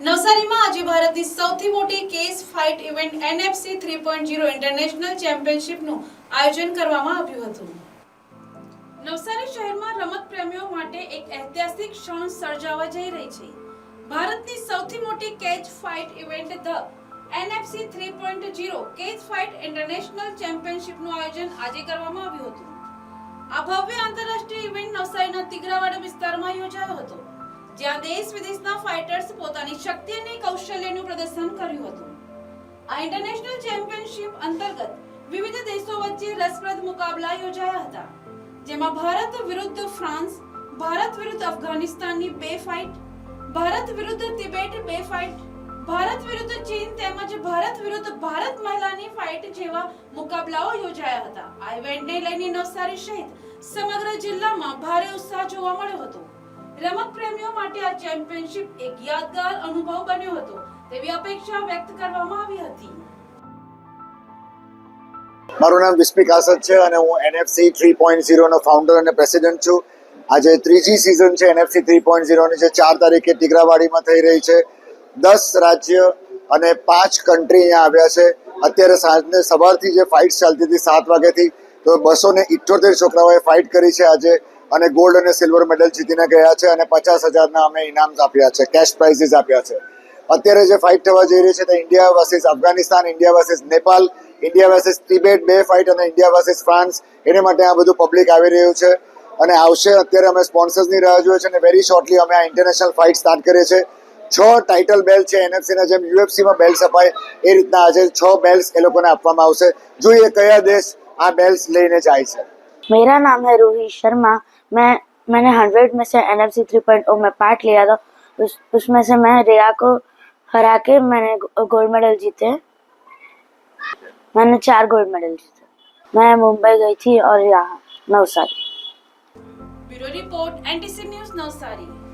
નવસારીમાં આજે ભારતની સૌથી મોટી cage fight event NFC three point zero international ચેમ્પિયનશિપનું આયોજન કરવામાં આવ્યું હતું. નવસારી શહેરમાં રમત પ્રેમીઓ માટે એક ઐતિહાસિક ક્ષણ સર્જાવા જઈ રહી છે. ભારતની સૌથી મોટી cage fight event the NFC three point zero cage fight international ચેમ્પિયનશિપનું આયોજન આજે કરવામાં આવ્યું હતું. આ ભવ્ય આંતરરાષ્ટ્રીય ઇવેન્ટ નવસારીના તિગરાવાડા વિસ્તારમાં યોજાયો હતો. જ્યાં દેશ વિદેશના ફાઇટર્સ પોતાની શક્તિ અને કૌશલ્યનું પ્રદર્શન કર્યું હતું. આ ઇન્ટરનેશનલ ચેમ્પિયનશિપ અંતર્ગત વિવિધ દેશો વચ્ચે રસપ્રદ મુકાબલા યોજાયા હતા. જેમાં ભારત વિરુદ્ધ ફ્રાન્સ, ભારત વિરુદ્ધ અફઘાનિસ્તાનની બે ફાઇટ ભારત વિરુદ્ધ તિબેટ બે ફાઇટ ભારત વિરુદ્ધ ચીન તેમજ ભારત વિરુદ્ધ ભારત મહિલાની ફાઇટ જેવા મુકાબલાઓ યોજાયા હતા. આ ઇવેન્ટને લઈને નવસારી સહિત સમગ્ર જિલ્લામાં ભારે ઉત્સાહ જોવા મળ્યો હતો. રમત પ્રેમીઓ માટે આ ચેમ્પિયનશિપ એક યાદગાર અનુભવ બન્યો હતો, તેવી અપેક્ષા વ્યક્ત કરવામાં આવી હતી. મારું નામ વિસ્મિક આસદ છે અને હું એનએફસી થ્રી પોઈન્ટ ઝીરોનો ફાઉન્ડર અને પ્રેસિડેન્ટ છું. આજે ત્રીજી સિઝન છે એનએફસી થ્રી પોઈન્ટ ઝીરોની જે ચાર તારીખે ટીગરાવાડીમાં થઈ રહી છે. દસ રાજ્ય અને પાંચ કન્ટ્રી અહીંયા આવ્યા છે. અત્યારે સાંજને સવારથી જે ફાઇટ ચાલતી હતી સાત વાગ્યાથી, તો બસો ને ઇઠ્યોતેર છોકરાઓએ ફાઇટ કરી છે. આજે અને ગોલ્ડ અને સિલ્વર મેડલ જીતીને ગયા છે અને પચાસ હજારના અમે ઇનામ્સ આપ્યા છે કેશ પ્રાઇઝીસ આપ્યા છે. અત્યારે જે ફાઇટ થવા જઈ રહી છે તે India versus Afghanistan India versus Nepal India versus Tibet બે ફાઇટ અને ઇન્ડિયા વર્સિસ ફ્રાન્સ એને માટે આ બધું પબ્લિક આવી રહ્યું છે અને આવશે અત્યારે અમે સ્પોન્સર્સની રાહ જોઈએ છે અને વેરી શોર્ટલી અમે આ ઇન્ટરનેશનલ ફાઇટ સ્ટાર્ટ કરીએ છીએ. છ ટાઇટલ બેલ છે એનએફસીના જેમ યુએફસીમાં બેલ્સ અપાય, એ રીતના આજે છ બેલ્સ એ લોકોને આપવામાં આવશે. જોઈએ કયા દેશ આ બેલ્સ લઈને જાય છે. मेरा नाम है रोहित शर्मा। मैं, मैंने हंड्रेड में से N F C three point O में पार्ट लिया था। उस, उसमें से मैं रिया को हरा के मैंने गोल्ड मेडल जीते। मैंने चार गोल्ड मेडल जीते। मैं मुंबई गई थी और यहाँ, Navsari. Bureau report NTC news, Navsari.